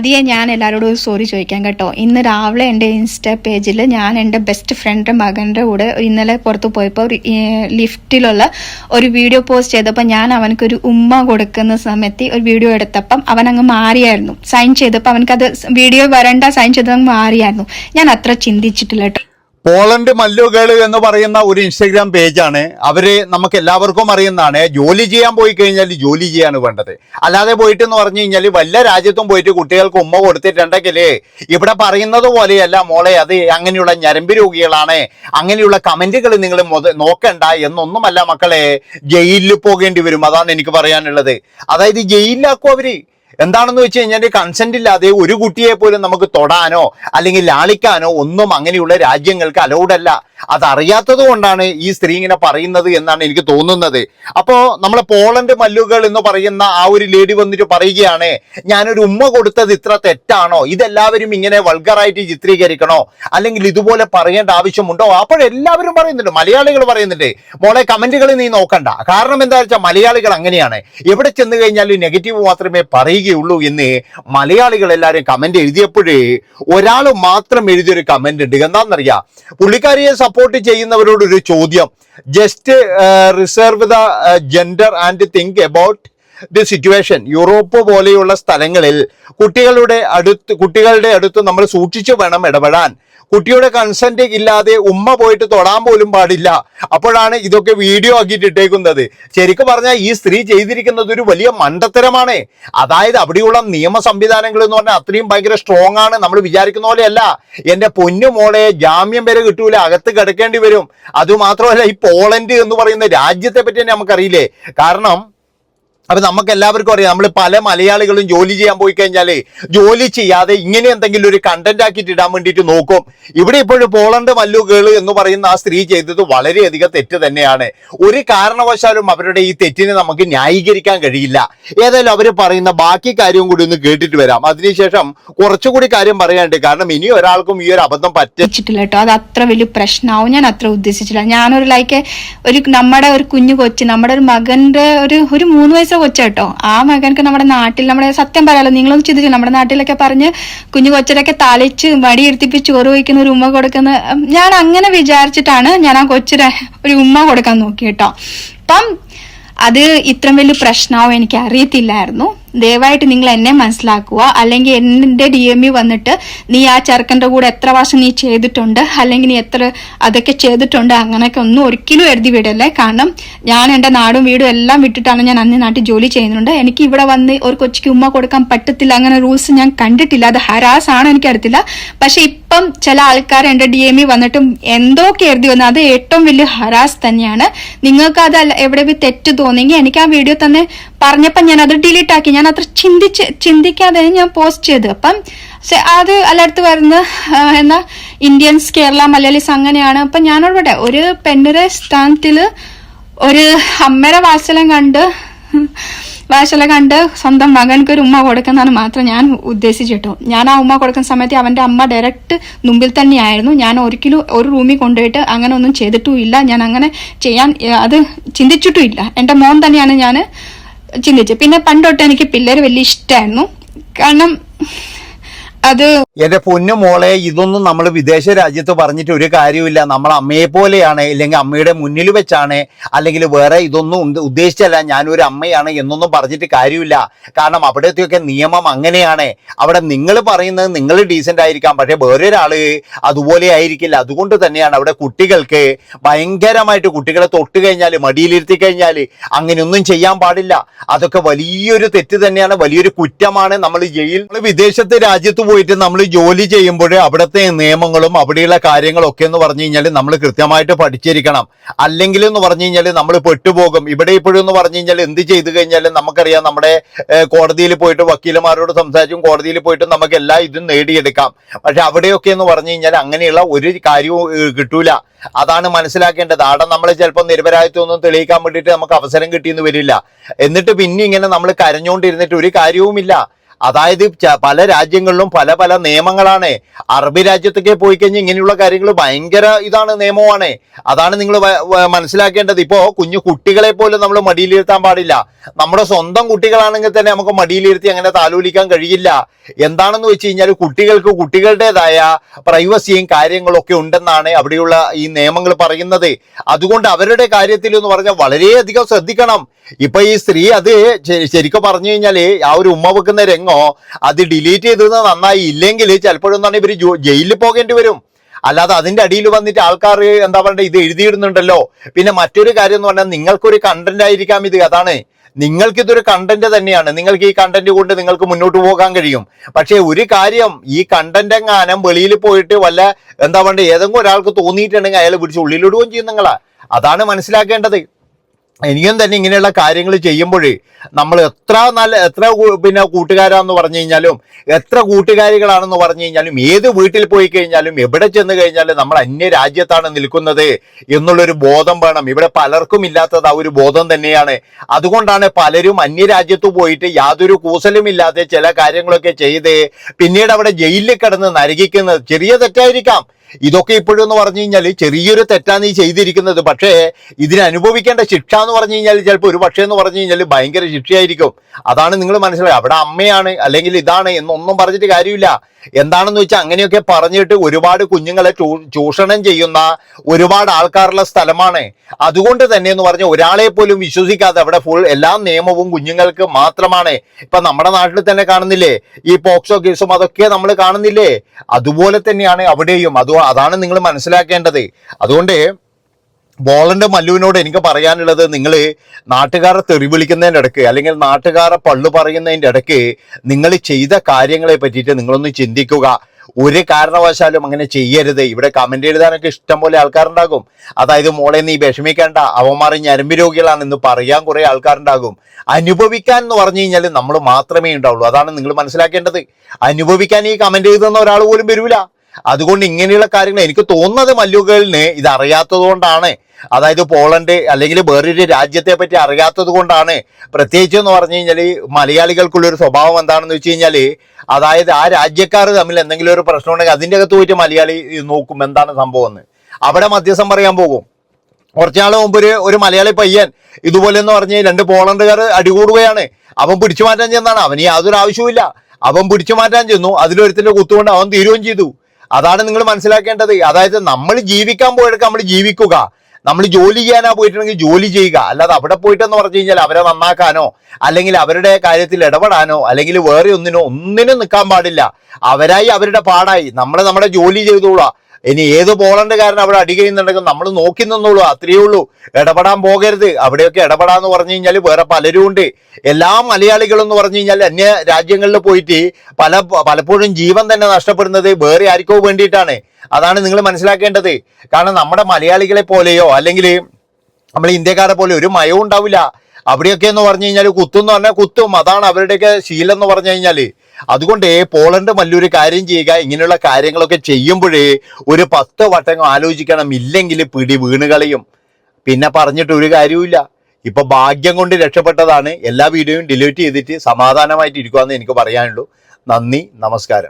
ആദ്യം ഞാൻ എല്ലാവരോടും സോറി ചോദിക്കാം കേട്ടോ. ഇന്ന് രാവിലെ എന്റെ ഇൻസ്റ്റാ പേജിൽ ഞാൻ എന്റെ ബെസ്റ്റ് ഫ്രണ്ട് മകന്റെ കൂടെ ഇന്നലെ പുറത്ത് പോയപ്പോൾ ലിഫ്റ്റിലുള്ള ഒരു വീഡിയോ പോസ്റ്റ് ചെയ്തപ്പോൾ ഞാൻ അവനക്കൊരു ഉമ്മ കൊടുക്കുന്ന സമയത്ത് ഒരു വീഡിയോ എടുത്തപ്പം അവൻ അങ്ങ് മാറിയായിരുന്നു. സൈൻ ചെയ്തപ്പോൾ അവനക്കത് വീഡിയോ വരണ്ട സൈൻ ചെയ്തത് മാറിയായിരുന്നു. ഞാൻ അത്ര ചിന്തിച്ചിട്ടില്ല കേട്ടോ. പോളണ്ട് മല്ലുകൾ എന്ന് പറയുന്ന ഒരു ഇൻസ്റ്റഗ്രാം പേജാണ്. അവർ നമുക്ക് എല്ലാവർക്കും അറിയുന്നതാണ്. ജോലി ചെയ്യാൻ പോയി കഴിഞ്ഞാൽ ജോലി ചെയ്യാണ് വേണ്ടത്. അല്ലാതെ പോയിട്ട് എന്ന് പറഞ്ഞു കഴിഞ്ഞാൽ വല്ല രാജ്യത്തും പോയിട്ട് കുട്ടികൾക്ക് ഉമ്മ കൊടുത്തിട്ടുണ്ടെങ്കിൽ ഇവിടെ പറയുന്നത് പോലെയല്ല മോളെ അത് അങ്ങനെയുള്ള ഞരമ്പ് രോഗികളാണ്. അങ്ങനെയുള്ള കമന്റുകൾ നിങ്ങൾ നോക്കണ്ട എന്നൊന്നുമല്ല മക്കളെ. ജയിലിൽ പോകേണ്ടി വരും. അതാണ് എനിക്ക് പറയാനുള്ളത്. അതായത് ജയിലിലാക്കും അവർ. എന്താണെന്ന് വെച്ച് കഴിഞ്ഞാൽ കൺസെന്റ് ഇല്ലാതെ ഒരു കുട്ടിയെ പോലും നമുക്ക് തൊടാനോ അല്ലെങ്കിൽ ലാളിക്കാനോ ഒന്നും അങ്ങനെയുള്ള രാജ്യങ്ങൾക്ക് അലൗഡ് അല്ല. അതറിയാത്തത് കൊണ്ടാണ് ഈ സ്ത്രീ ഇങ്ങനെ പറയുന്നത് എന്നാണ് എനിക്ക് തോന്നുന്നത്. അപ്പോ നമ്മളെ പോളണ്ട് മല്ലുകൾ എന്ന് പറയുന്ന ആ ഒരു ലേഡി വന്നിട്ട് പറയുകയാണ് ഞാനൊരു ഉമ്മ കൊടുത്തത് ഇത്ര തെറ്റാണോ? ഇതെല്ലാവരും ഇങ്ങനെ വൾഗറായിട്ട് ചിത്രീകരിക്കണോ? അല്ലെങ്കിൽ ഇതുപോലെ പറയേണ്ട ആവശ്യമുണ്ടോ? അപ്പോഴെല്ലാവരും പറയുന്നുണ്ട് മലയാളികൾ പറയുന്നുണ്ട് മോളെ കമന്റുകൾ നീ നോക്കണ്ട. കാരണം എന്താ വെച്ചാൽ മലയാളികൾ അങ്ങനെയാണ്. എവിടെ ചെന്ന് കഴിഞ്ഞാലും നെഗറ്റീവ് മാത്രമേ പറയുകയുള്ളൂ എന്ന് മലയാളികൾ എല്ലാവരും കമന്റ് എഴുതിയപ്പോഴേ ഒരാൾ മാത്രം എഴുതിയൊരു കമന്റ് ഉണ്ട് എന്താണെന്നറിയാം? പുള്ളിക്കാരിയെ സപ്പോർട്ട് ചെയ്യുന്നവരോട് ഒരു ചോദ്യം just reserve the gender and think about the situation Europe പോലെയുള്ള സ്ഥലങ്ങളിൽ കുട്ടികളുടെ അടുത്ത് കുട്ടികളുടെ അടുത്ത് നമ്മൾ സൂക്ഷിച്ചു വേണം ഇടപെടാൻ. കുട്ടിയുടെ കൺസെന്റ് ഇല്ലാതെ ഉമ്മ പോയിട്ട് തൊടാൻ പോലും പാടില്ല. അപ്പോഴാണ് ഇതൊക്കെ വീഡിയോ ആക്കിയിട്ട് ഇട്ടേക്കുന്നത്. ശരിക്കും പറഞ്ഞാൽ ഈ സ്ത്രീ ചെയ്തിരിക്കുന്നത് ഒരു വലിയ മണ്ടത്തരമാണ്. അതായത് അവിടെയുള്ള നിയമ സംവിധാനങ്ങൾ എന്ന് പറഞ്ഞാൽ അത്രയും ഭയങ്കര സ്ട്രോങ് ആണ്. നമ്മൾ വിചാരിക്കുന്ന പോലെയല്ല. എന്റെ പൊന്നു മോളെ ജാമ്യം വരെ കിട്ടൂല അകത്ത് കിടക്കേണ്ടി വരും. അതുമാത്രമല്ല ഈ പോളണ്ട് എന്ന് പറയുന്ന രാജ്യത്തെ പറ്റി നമുക്കറിയില്ലേ? കാരണം അപ്പൊ നമുക്ക് എല്ലാവർക്കും അറിയാം നമ്മൾ പല മലയാളികളും ജോലി ചെയ്യാൻ പോയി കഴിഞ്ഞാലേ ജോലി ചെയ്യാതെ ഇങ്ങനെ എന്തെങ്കിലും ഒരു കണ്ടന്റ് ആക്കിയിട്ട് ഇടാൻ വേണ്ടിയിട്ട് നോക്കും. ഇവിടെ ഇപ്പോഴും പോളണ്ട് മല്ലുകൾ എന്ന് പറയുന്ന ആ സ്ത്രീ ചെയ്തത് വളരെയധികം തെറ്റ് തന്നെയാണ്. ഒരു കാരണവശാലും അവരുടെ ഈ തെറ്റിനെ നമുക്ക് ന്യായീകരിക്കാൻ കഴിയില്ല. ഏതായാലും അവർ പറയുന്ന ബാക്കി കാര്യവും കൂടി ഒന്ന് കേട്ടിട്ട് വരാം. അതിനുശേഷം കുറച്ചുകൂടി കാര്യം പറയാനുണ്ട്. കാരണം ഇനി ഒരാൾക്കും ഈ ഒരു അബദ്ധം പറ്റിട്ടില്ല കേട്ടോ. അത് അത്ര വലിയ പ്രശ്നമാവും ഞാൻ അത്ര ഉദ്ദേശിച്ചില്ല ഞാനൊരു ലൈക്ക് ഒരു നമ്മുടെ ഒരു കുഞ്ഞു കൊച്ചു നമ്മുടെ ഒരു മകന്റെ ഒരു ഒരു മൂന്ന് വയസ്സ് കൊച്ചേട്ടോ. ആ മകൻക്ക് നമ്മുടെ നാട്ടിൽ നമ്മുടെ സത്യം പറയാലോ നിങ്ങളൊന്നും ചിന്തിച്ചു നമ്മുടെ നാട്ടിലൊക്കെ പറഞ്ഞ് കുഞ്ഞു കൊച്ചിലൊക്കെ തളിച്ച് മടിയിരുത്തിപ്പിച്ച് ചോറ് വയ്ക്കുന്ന ഒരു ഉമ്മ കൊടുക്കുന്ന ഞാൻ അങ്ങനെ വിചാരിച്ചിട്ടാണ് ഞാൻ ആ കൊച്ചിന് ഒരു ഉമ്മ കൊടുക്കാൻ നോക്കി കേട്ടോ അപ്പം അത് ഇത്രയും വലിയ പ്രശ്നമാവും എനിക്ക് അറിയത്തില്ലായിരുന്നു. ദയവായിട്ട് നിങ്ങൾ എന്നെ മനസ്സിലാക്കുക. അല്ലെങ്കിൽ എന്റെ ഡി എം യു വന്നിട്ട് നീ ആ ചെറുക്കന്റെ കൂടെ എത്ര വർഷം നീ ചെയ്തിട്ടുണ്ട്? അല്ലെങ്കിൽ നീ എത്ര അതൊക്കെ ചെയ്തിട്ടുണ്ട്? അങ്ങനെയൊക്കെ ഒന്നും ഒരിക്കലും എഴുതി വിടല്ലേ? കാരണം ഞാൻ എന്റെ നാടും വീടും എല്ലാം വിട്ടിട്ടാണ് ഞാൻ അന്ന് നാട്ടിൽ ജോലി ചെയ്യുന്നുണ്ട്. എനിക്ക് ഇവിടെ വന്ന് ഒരു കൊച്ചിക്ക് ഉമ്മ കൊടുക്കാൻ പറ്റത്തില്ല അങ്ങനെ റൂൾസ് ഞാൻ കണ്ടിട്ടില്ല. അത് ഹരാസ് ആണ് എനിക്കറിയത്തില്ല. പക്ഷെ ഇപ്പം ചില ആൾക്കാർ എന്റെ ഡി എം ഇ വന്നിട്ടും എന്തൊക്കെ എഴുതി വന്നു അത് ഏറ്റവും വലിയ ഹരാസ് തന്നെയാണ്. നിങ്ങൾക്ക് അത് എവിടെ തെറ്റ് തോന്നിയെങ്കിൽ എനിക്ക് ആ വീഡിയോ തന്നെ പറഞ്ഞപ്പോൾ ഞാൻ അത് ഡിലീറ്റ് ആക്കി. ഞാൻ അത്ര ചിന്തിച്ച് ചിന്തിക്കാതെ ഞാൻ പോസ്റ്റ് ചെയ്തു. അപ്പം അത് എല്ലായിടത്ത് വരുന്ന എന്താ ഇന്ത്യൻസ് കേരള മലയാളീസ് അങ്ങനെയാണ്. അപ്പം ഞാനോട് ഒരു പെണ്ണിന്റെ സ്ഥാനത്തിൽ ഒരു അമ്മയുടെ വാസലം കണ്ട് വാശല കണ്ട് സ്വന്തം മകൻക്ക് ഒരു ഉമ്മ കൊടുക്കുന്നതാണ് മാത്രം ഞാൻ ഉദ്ദേശിച്ചിട്ടു. ഞാൻ ആ ഉമ്മ കൊടുക്കുന്ന സമയത്ത് അവന്റെ അമ്മ ഡയറക്റ്റ് മുമ്പിൽ തന്നെയായിരുന്നു. ഞാൻ ഒരിക്കലും ഒരു റൂമിൽ കൊണ്ടുപോയിട്ട് അങ്ങനെ ഒന്നും ചെയ്തിട്ടും ഇല്ല. ഞാൻ അങ്ങനെ ചെയ്യാൻ അത് ചിന്തിച്ചിട്ടും ഇല്ല. എന്റെ മോൻ തന്നെയാണ് ഞാൻ ചിന്തിച്ചത് പിന്നെ പണ്ടൊട്ട് എനിക്ക് പിള്ളേര് വലിയ ഇഷ്ടമായിരുന്നു കാരണം അത് എന്റെ പൊന്നു മോളെ ഇതൊന്നും നമ്മൾ വിദേശ രാജ്യത്ത് പറഞ്ഞിട്ട് ഒരു കാര്യമില്ല നമ്മൾ അമ്മയെ പോലെയാണ് അല്ലെങ്കിൽ അമ്മയുടെ മുന്നിൽ വെച്ചാണ് അല്ലെങ്കിൽ വേറെ ഇതൊന്നും ഉദ്ദ- ഉദ്ദേശിച്ചല്ല. ഞാനൊരു അമ്മയാണ് എന്നൊന്നും പറഞ്ഞിട്ട് കാര്യമില്ല. കാരണം അവിടത്തെയൊക്കെ നിയമം അങ്ങനെയാണ്. അവിടെ നിങ്ങൾ പറയുന്നത് നിങ്ങൾ ഡീസന്റ് ആയിരിക്കാം. പക്ഷെ വേറൊരാൾ അതുപോലെ ആയിരിക്കില്ല. അതുകൊണ്ട് തന്നെയാണ് അവിടെ കുട്ടികൾക്ക് ഭയങ്കരമായിട്ട് കുട്ടികളെ തൊട്ട് കഴിഞ്ഞാൽ മടിയിലിരുത്തി കഴിഞ്ഞാൽ അങ്ങനെയൊന്നും ചെയ്യാൻ പാടില്ല. അതൊക്കെ വലിയൊരു തെറ്റ് തന്നെയാണ് വലിയൊരു കുറ്റമാണ്. നമ്മൾ ജയിൽ വിദേശത്തെ രാജ്യത്ത് പോയിട്ട് നമ്മൾ ജോലി ചെയ്യുമ്പോൾ അവിടുത്തെ നിയമങ്ങളും അവിടെയുള്ള കാര്യങ്ങളൊക്കെ എന്ന് പറഞ്ഞു കഴിഞ്ഞാൽ നമ്മൾ കൃത്യമായിട്ട് പഠിച്ചിരിക്കണം. അല്ലെങ്കിൽ എന്ന് പറഞ്ഞു കഴിഞ്ഞാൽ നമ്മൾ പെട്ടുപോകും. ഇവിടെ ഇപ്പോഴും എന്ന് പറഞ്ഞു കഴിഞ്ഞാൽ എന്ത് ചെയ്തു കഴിഞ്ഞാൽ നമുക്കറിയാം നമ്മുടെ കോടതിയിൽ പോയിട്ട് വക്കീലന്മാരോട് സംസാരിച്ചും കോടതിയിൽ പോയിട്ട് നമുക്ക് എല്ലാ ഇതും നേടിയെടുക്കാം. പക്ഷെ അവിടെയൊക്കെ എന്ന് പറഞ്ഞു കഴിഞ്ഞാൽ അങ്ങനെയുള്ള ഒരു കാര്യവും കിട്ടൂല. അതാണ് മനസ്സിലാക്കേണ്ടത്. അവിടെ നമ്മൾ ചിലപ്പോൾ നിരപരാധിത്വമൊന്നും തെളിയിക്കാൻ വേണ്ടിയിട്ട് നമുക്ക് അവസരം കിട്ടിയെന്ന് വരില്ല. എന്നിട്ട് പിന്നെ ഇങ്ങനെ നമ്മൾ കരഞ്ഞുകൊണ്ടിരുന്നിട്ട് ഒരു കാര്യവുമില്ല. അതായത് പല രാജ്യങ്ങളിലും പല പല നിയമങ്ങളാണ്. അറബി രാജ്യത്തൊക്കെ പോയി കഴിഞ്ഞാൽ ഇങ്ങനെയുള്ള കാര്യങ്ങൾ ഭയങ്കര ഇതാണ് നിയമമാണ് അതാണ് നിങ്ങൾ മനസ്സിലാക്കേണ്ടത്. ഇപ്പോ കുഞ്ഞു കുട്ടികളെ പോലും നമ്മൾ മടിയിലിരുത്താൻ പാടില്ല. നമ്മുടെ സ്വന്തം കുട്ടികളാണെങ്കിൽ തന്നെ നമുക്ക് മടിയിലിരുത്തി അങ്ങനെ താലോലിക്കാൻ കഴിയില്ല. എന്താണെന്ന് വെച്ച് കഴിഞ്ഞാൽ കുട്ടികൾക്ക് കുട്ടികളുടേതായ പ്രൈവസിയും കാര്യങ്ങളൊക്കെ ഉണ്ടെന്നാണ് അവിടെയുള്ള ഈ നിയമങ്ങൾ പറയുന്നത്. അതുകൊണ്ട് അവരുടെ കാര്യത്തിൽ എന്ന് പറഞ്ഞാൽ വളരെയധികം ശ്രദ്ധിക്കണം. ഇപ്പൊ ഈ സ്ത്രീ അത് ശരിക്കും പറഞ്ഞു കഴിഞ്ഞാൽ ആ ഒരു ഉമ്മ വെക്കുന്ന രംഗോ അത് ഡിലീറ്റ് ചെയ്തത് നന്നായി. ഇല്ലെങ്കിൽ ചിലപ്പോഴൊന്നാണ് പറഞ്ഞാൽ ഇവർ ജയിലിൽ പോകേണ്ടി വരും. അല്ലാതെ അതിന്റെ അടിയിൽ വന്നിട്ട് ആൾക്കാർ എന്താ പറയുക ഇത് എഴുതിയിടുന്നുണ്ടല്ലോ. പിന്നെ മറ്റൊരു കാര്യം എന്ന് പറഞ്ഞാൽ നിങ്ങൾക്കൊരു കണ്ടന്റ് ആയിരിക്കാം ഇത്. അതാണ്. നിങ്ങൾക്ക് ഇതൊരു കണ്ടന്റ് തന്നെയാണ്. നിങ്ങൾക്ക് ഈ കണ്ടന്റ് കൊണ്ട് നിങ്ങൾക്ക് മുന്നോട്ട് പോകാൻ കഴിയും. പക്ഷേ ഒരു കാര്യം ഈ കണ്ടന്റ് എങ്ങാനും വെളിയിൽ പോയിട്ട് വല്ല എന്താ പറയുക ഏതെങ്കിലും ഒരാൾക്ക് തോന്നിയിട്ടുണ്ടെങ്കിൽ അയാൾ പിടിച്ച് ഉള്ളിലിടുകയും ചെയ്യും നിങ്ങളാ. അതാണ് മനസ്സിലാക്കേണ്ടത്. എനിക്കും തന്നെ ഇങ്ങനെയുള്ള കാര്യങ്ങൾ ചെയ്യുമ്പോഴേ നമ്മൾ എത്ര നല്ല എത്ര പിന്നെ കൂട്ടുകാരാന്ന് പറഞ്ഞു കഴിഞ്ഞാലും എത്ര കൂട്ടുകാരികളാണെന്ന് പറഞ്ഞു കഴിഞ്ഞാലും ഏത് വീട്ടിൽ പോയി കഴിഞ്ഞാലും എവിടെ ചെന്ന് കഴിഞ്ഞാലും നമ്മൾ അന്യ രാജ്യത്താണ് നിൽക്കുന്നത് എന്നുള്ളൊരു ബോധം വേണം. ഇവിടെ പലർക്കും ഇല്ലാത്തത് ആ ഒരു ബോധം തന്നെയാണ്. അതുകൊണ്ടാണ് പലരും അന്യരാജ്യത്ത് പോയിട്ട് യാതൊരു കൂസലും ഇല്ലാതെ ചില കാര്യങ്ങളൊക്കെ ചെയ്ത് പിന്നീട് അവിടെ ജയിലിൽ കിടന്ന് നരകിക്കുന്നത്. ചെറിയ തെറ്റായിരിക്കാം. ഇതൊക്കെ ഇപ്പോഴും എന്ന് പറഞ്ഞു കഴിഞ്ഞാൽ ചെറിയൊരു തെറ്റാണ് ഈ ചെയ്തിരിക്കുന്നത്. പക്ഷേ ഇതിന് അനുഭവിക്കേണ്ട ശിക്ഷ എന്ന് പറഞ്ഞു കഴിഞ്ഞാൽ ചിലപ്പോൾ ഒരു പക്ഷേ എന്ന് പറഞ്ഞു കഴിഞ്ഞാൽ ഭയങ്കര ശിക്ഷയായിരിക്കും. അതാണ് നിങ്ങൾ മനസ്സിലായി അവിടെ അമ്മയാണ് അല്ലെങ്കിൽ ഇതാണ് എന്നൊന്നും പറഞ്ഞിട്ട് കാര്യമില്ല. എന്താണെന്ന് വെച്ചാൽ അങ്ങനെയൊക്കെ പറഞ്ഞിട്ട് ഒരുപാട് കുഞ്ഞുങ്ങളെ ചൂഷണം ചെയ്യുന്ന ഒരുപാട് ആൾക്കാരുള്ള സ്ഥലമാണ്. അതുകൊണ്ട് തന്നെ എന്ന് പറഞ്ഞ ഒരാളെ പോലും വിശ്വസിക്കാതെ അവിടെ ഫുൾ എല്ലാ നിയമവും കുഞ്ഞുങ്ങൾക്ക് മാത്രമാണ്. ഇപ്പൊ നമ്മുടെ നാട്ടിൽ തന്നെ കാണുന്നില്ലേ? ഈ പോക്സോ കേസും അതൊക്കെ നമ്മൾ കാണുന്നില്ലേ? അതുപോലെ തന്നെയാണ് അവിടെയും. അത് അതാണ് നിങ്ങൾ മനസ്സിലാക്കേണ്ടത്. അതുകൊണ്ട് ബോളന്റെ മല്ലുവിനോട് എനിക്ക് പറയാനുള്ളത് നിങ്ങൾ നാട്ടുകാരെ തെറി വിളിക്കുന്നതിന്റെ ഇടയ്ക്ക് അല്ലെങ്കിൽ നാട്ടുകാരെ പള്ളു പറയുന്നതിന്റെ ഇടയ്ക്ക് നിങ്ങൾ ചെയ്ത കാര്യങ്ങളെ പറ്റിയിട്ട് നിങ്ങളൊന്ന് ചിന്തിക്കുക. ഒരു കാരണവശാലും അങ്ങനെ ചെയ്യരുത്. ഇവിടെ കമന്റ് എഴുതാനൊക്കെ ഇഷ്ടം പോലെ ആൾക്കാരുണ്ടാകും. അതായത് മോളെ നീ വിഷമിക്കേണ്ട. അവന്മാർ ഞരമ്പ് രോഗികളാണെന്ന് പറയാൻ കുറേ ആൾക്കാരുണ്ടാകും. അനുഭവിക്കാൻ എന്ന് പറഞ്ഞു കഴിഞ്ഞാൽ നമ്മൾ മാത്രമേ ഉണ്ടാവുള്ളൂ. അതാണ് നിങ്ങൾ മനസ്സിലാക്കേണ്ടത്. അനുഭവിക്കാൻ ഈ കമന്റ് എഴുതുന്ന ഒരാൾ പോലും വരൂല. അതുകൊണ്ട് ഇങ്ങനെയുള്ള കാര്യങ്ങൾ എനിക്ക് തോന്നുന്നത് മല്ലുകളിന് ഇത് അറിയാത്തത് കൊണ്ടാണ് അതായത് പോളണ്ട് അല്ലെങ്കിൽ വേറൊരു രാജ്യത്തെ പറ്റി അറിയാത്തത് കൊണ്ടാണ്. പ്രത്യേകിച്ച് എന്ന് പറഞ്ഞു കഴിഞ്ഞാൽ മലയാളികൾക്കുള്ളൊരു സ്വഭാവം എന്താണെന്ന് വെച്ച് കഴിഞ്ഞാൽ അതായത് ആ രാജ്യക്കാർ തമ്മിൽ എന്തെങ്കിലും ഒരു പ്രശ്നം ഉണ്ടെങ്കിൽ അതിന്റെ അകത്ത് പോയിട്ട് മലയാളി നോക്കും എന്താണ് സംഭവം എന്ന്. അവിടെ മധ്യസ്ഥം പറയാൻ പോകും. കുറച്ചാൾ മുമ്പ് ഒരു ഒരു മലയാളി പയ്യൻ ഇതുപോലെ എന്ന് പറഞ്ഞ് രണ്ട് പോളണ്ടുകാർ അടികൂടുകയാണ്. അവൻ പിടിച്ചു മാറ്റാൻ ചെന്നാണ്. അവന് യാതൊരു ആവശ്യവുമില്ല. അവൻ പിടിച്ചു മാറ്റാൻ ചെന്നു. അതിലൊരുത്തിന്റെ കുത്തുകൊണ്ട് അവൻ തീരുകയും ചെയ്തു. അതാണ് നിങ്ങൾ മനസ്സിലാക്കേണ്ടത്. അതായത് നമ്മൾ ജീവിക്കാൻ പോയെടുക്കുക നമ്മൾ ജീവിക്കുക. നമ്മൾ ജോലി ചെയ്യാനാ പോയിട്ടുണ്ടെങ്കിൽ ജോലി ചെയ്യുക. അല്ലാതെ അവിടെ പോയിട്ടെന്ന് പറഞ്ഞു കഴിഞ്ഞാൽ അവരെ നന്നാക്കാനോ അല്ലെങ്കിൽ അവരുടെ കാര്യത്തിൽ ഇടപെടാനോ അല്ലെങ്കിൽ വേറെ ഒന്നിനോ ഒന്നിനും നിൽക്കാൻ പാടില്ല. അവരായി അവരുടെ പാടായി. നമ്മൾ നമ്മുടെ ജോലി ചെയ്തോളാം ഇനി ഏത് പോളണ്ടുകാരൻ അവിടെ അടി ചെയ്യുന്നുണ്ടെങ്കിൽ നമ്മൾ നോക്കി നിന്നോളൂ അത്രയേ ഉള്ളൂ. ഇടപെടാൻ പോകരുത്. അവിടെയൊക്കെ ഇടപെടാന്ന് പറഞ്ഞു കഴിഞ്ഞാൽ വേറെ പലരും ഉണ്ട്. എല്ലാ മലയാളികളും എന്ന് പറഞ്ഞു കഴിഞ്ഞാൽ അന്യ രാജ്യങ്ങളിൽ പോയിട്ട് പല പലപ്പോഴും ജീവൻ തന്നെ നഷ്ടപ്പെടുന്നത് വേറെ ആർക്കോ വേണ്ടിയിട്ടാണ്. അതാണ് നിങ്ങൾ മനസ്സിലാക്കേണ്ടത്. കാരണം നമ്മുടെ മലയാളികളെ പോലെയോ അല്ലെങ്കിൽ നമ്മൾ ഇന്ത്യക്കാരെ പോലെ ഒരു മയവും ഉണ്ടാവില്ല. അവിടെയൊക്കെ എന്ന് പറഞ്ഞു കഴിഞ്ഞാൽ കുത്തും എന്ന് പറഞ്ഞാൽ കുത്തും. അതാണ് അവരുടെയൊക്കെ ശീലം എന്ന് പറഞ്ഞു കഴിഞ്ഞാൽ അതുകൊണ്ട് പോളണ്ട് മല്ലൊരു കാര്യം ചെയ്യുക ഇങ്ങനെയുള്ള കാര്യങ്ങളൊക്കെ ചെയ്യുമ്പോഴേ ഒരു പത്ത് വട്ടം ആലോചിക്കണം ഇല്ലെങ്കിൽ പിടി വീണുകളയും പിന്നെ പറഞ്ഞിട്ട് ഒരു കാര്യവുമില്ല. ഇപ്പൊ ഭാഗ്യം കൊണ്ട് രക്ഷപ്പെട്ടതാണ്. എല്ലാ വീഡിയോയും ഡിലീറ്റ് ചെയ്തിട്ട് സമാധാനമായിട്ട് ഇരിക്കുവാന്ന് എനിക്ക് പറയാനുള്ളൂ. നന്ദി നമസ്കാരം.